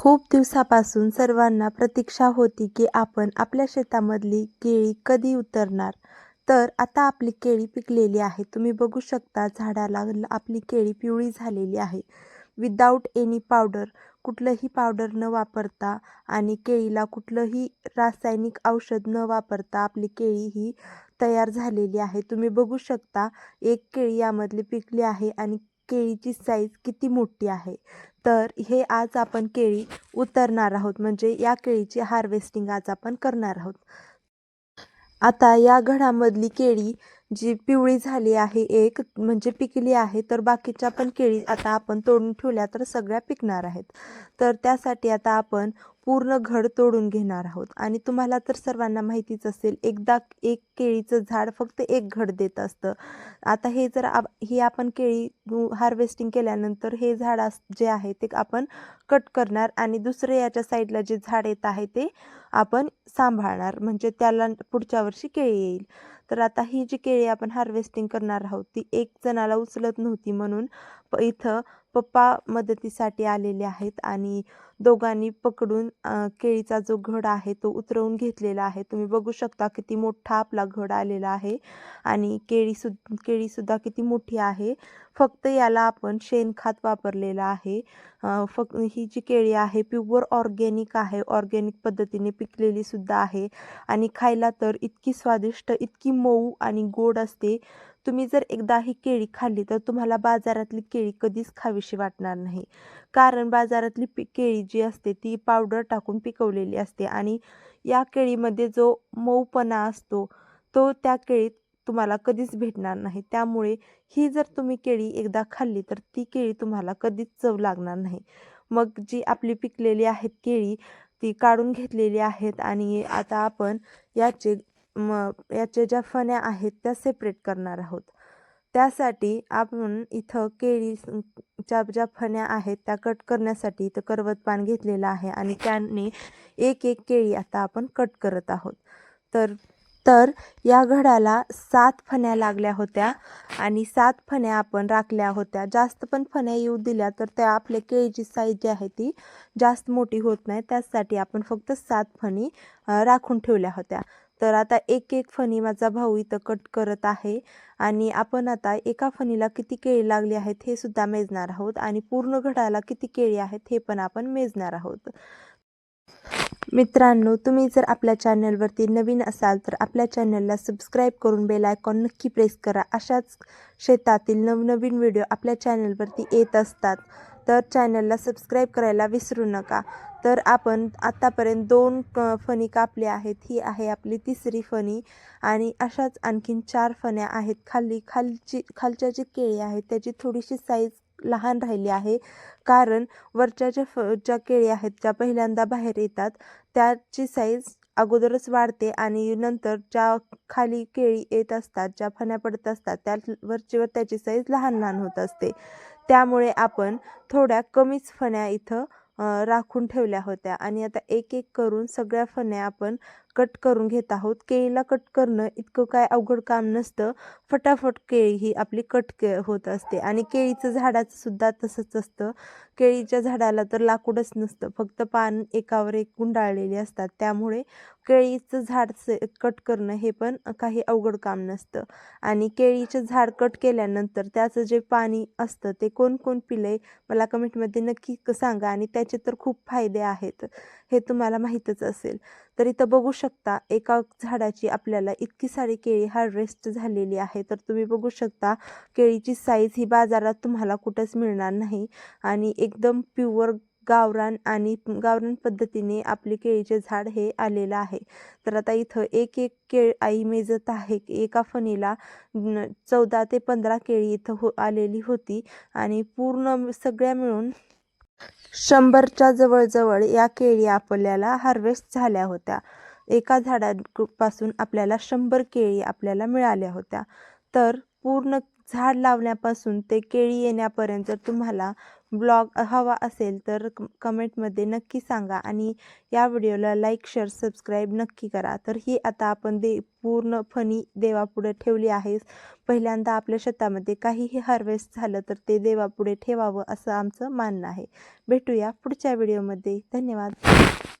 खूप दिवसापासून सर्वांना प्रतीक्षा होती की आपण आपल्या शेतामधली केळी कधी उतरणार. तर आता आपली केळी पिकलेली आहे. तुम्ही बघू शकता झाडाला आपली केळी पिवळी झालेली आहे. विदाऊट एनी पावडर कुठलंही पावडर न वापरता आणि केळीला कुठलंही रासायनिक औषध न वापरता आपली केळी ही तयार झालेली आहे. तुम्ही बघू शकता एक केळी यामधली पिकली आहे आणि केळीची साईज किती मोठी आहे? तर हे आज आपण केळी उतरणार आहोत. म्हणजे या केळीची हार्वेस्टिंग आज आपण करणार आहोत. आता या घडामधली केळी जी पिवळी झाली आहे एक म्हणजे पिकली आहे तर बाकीच्या पण केळी आता आपण तोडून ठेवल्या तर सगळ्या पिकणार आहेत. तर त्यासाठी आता आपण पूर्ण घड तोडून घेणार आहोत. आणि तुम्हाला तर सर्वांना माहितीच असेल एकदा एक केळीचं झाड फक्त एक घड देत असतं. आता हे जर आप ही आपण केळी हार्वेस्टिंग केल्यानंतर हे झाड जे आहे ते आपण कट करणार आणि दुसरं याच्या साईडला जे झाड येत आहे ते आपण सांभाळणार. म्हणजे त्याला पुढच्या वर्षी केळी येईल. तर आता ही जी केळी आपण हार्वेस्टिंग करणार आहोत ती एक जणाला उचलत नव्हती म्हणून प इथं पप्पा मदतीसाठी आलेले आहेत आणि दोघांनी पकडून केळीचा जो घड आहे तो उतरवून घेतलेला आहे. तुम्ही बघू शकता किती मोठा आपला घड आलेला आहे आणि केळी सु केळीसुद्धा किती मोठी आहे. फक्त याला आपण शेणखत वापरलेलं आहे. फक्त ही जी केळी आहे प्युअर ऑर्गॅनिक आहे. ऑर्गॅनिक पद्धतीने पिकलेली सुद्धा आहे आणि खायला तर इतकी स्वादिष्ट इतकी मऊ आणि गोड असते. तुम्ही जर एकदा ही केळी खाल्ली तर तुम्हाला बाजारातली केळी कधीच खावीशी वाटणार नाही. कारण बाजारातली पि केळी जी असते ती पावडर टाकून पिकवलेली असते आणि या केळीमध्ये जो मऊपणा असतो तो त्या केळीत तुम्हाला कधीच भेटणार नाही. त्यामुळे ही जर तुम्ही केळी एकदा खाल्ली तर ती केळी तुम्हाला कधीच चव लागणार नाही. मग जी आपली पिकलेली आहेत केळी ती काढून घेतलेली आहेत आणि आता आपण याचे म याच्या ज्या फण्या आहेत त्या सेपरेट करणार आहोत. त्यासाठी आपण इथं केळीच्या ज्या फण्या आहेत त्या कट करण्यासाठी इथं करवत पान घेतलेलं आहे आणि त्याने एक एक केळी आता आपण कट करत आहोत. तर तर या घडाला सात फण्या लागल्या होत्या आणि सात फण्या आपण राखल्या होत्या. जास्त पण फण्या येऊ दिल्या तर त्या आपल्या केळीची साईज जी आहे ती जास्त मोठी होत नाही. त्यासाठी आपण फक्त सात फणी राखून ठेवल्या होत्या. तर आता एक एक फणी माझा भाऊ इथं कट करत आहे. आणि आपण आता एका फणीला किती केळी लागली आहेत हे सुद्धा मेजणार आहोत. आणि पूर्ण घडाला किती केळी आहेत हे पण आपण मेजणार आहोत. मित्रांनो तुम्ही जर आपल्या चॅनलवरती नवीन असाल तर आपल्या चॅनलला सबस्क्राईब करून बेल आयकॉन नक्की प्रेस करा. अशाच शेतातील नवनवीन व्हिडिओ आपल्या चॅनलवरती येत असतात. तर चॅनलला सबस्क्राईब करायला विसरू नका. तर आपण आत्तापर्यंत दोन क फणी कापल्या आहेत. ही आहे आपली तिसरी फणी आणि अशाच आणखीन चार फण्या आहेत. खाली खालची खालच्या जी केळी आहेत त्याची थोडीशी साईज लहान राहिली आहे. कारण वरच्या ज्या फ ज्या केळी आहेत ज्या पहिल्यांदा बाहेर येतात. त्याची साईज अगोदरच वाढते आणि नंतर ज्या खाली केळी येत असतात ज्या फण्या पडत असतात त्या वरचीवर त्याची साईज लहान लहान होत असते. त्यामुळे आपण थोड्या कमीच फण्या इथं राखून ठेवल्या होत्या. आणि आता एक एक करून सगळ्या फण्या आपण कट करून घेत आहोत. केळीला कट करणं इतकं काय अवघड काम नसतं. फटाफट केळी ही आपली कट के होत असते आणि केळीचं झाडाचं सुद्धा तसंच असतं. केळीच्या झाडाला तर लाकूडच नसतं. फक्त पान एकावर एक गुंडाळलेली असतात. त्यामुळे केळीचं झाड कट करणं हे पण काही अवघड काम नसतं. आणि केळीचं झाड कट केल्यानंतर त्याचं जे पाणी असतं ते कोण कोण पिलंय मला कमेंटमध्ये नक्की सांगा आणि त्याचे तर खूप फायदे आहेत. हे तुम्हाला माहीतच असेल. तर इथं बघू शकता एका झाडाची आपल्याला इतकी सारी केळी हार्वेस्ट झालेली आहे. तर तुम्ही बघू शकता केळीची साईज ही बाजारात तुम्हाला कुठंच मिळणार नाही. आणि एकदम प्युअर गावरान आणि गावरान पद्धतीने आपले केळीचे झाड हे आलेलं आहे. तर आता इथं एक एक केळ आई मेजत आहे. एका फणीला चौदा ते पंधरा केळी इथं हो आलेली होती. आणि पूर्ण सगळ्या मिळून शंभरच्या जवळजवळ या केळी आपल्याला हार्वेस्ट झाल्या होत्या. एका झाडापासून आपल्याला शंभर केळी आपल्याला मिळाल्या होत्या. तर पूर्ण झाड लावण्यापासून ते केळी येण्यापर्यंत जर तुम्हाला ब्लॉग हवा असेल तर क कमेंटमध्ये नक्की सांगा आणि या व्हिडिओला लाईक शेअर सबस्क्राईब नक्की करा. तर ही आता आपण दे पूर्ण फणी देवापुढे ठेवली आहेस पहिल्यांदा आपल्या शेतामध्ये काहीही हार्वेस्ट झालं तर ते देवापुढे ठेवावं असं आमचं मानणं आहे. भेटूया पुढच्या व्हिडिओमध्ये. धन्यवाद.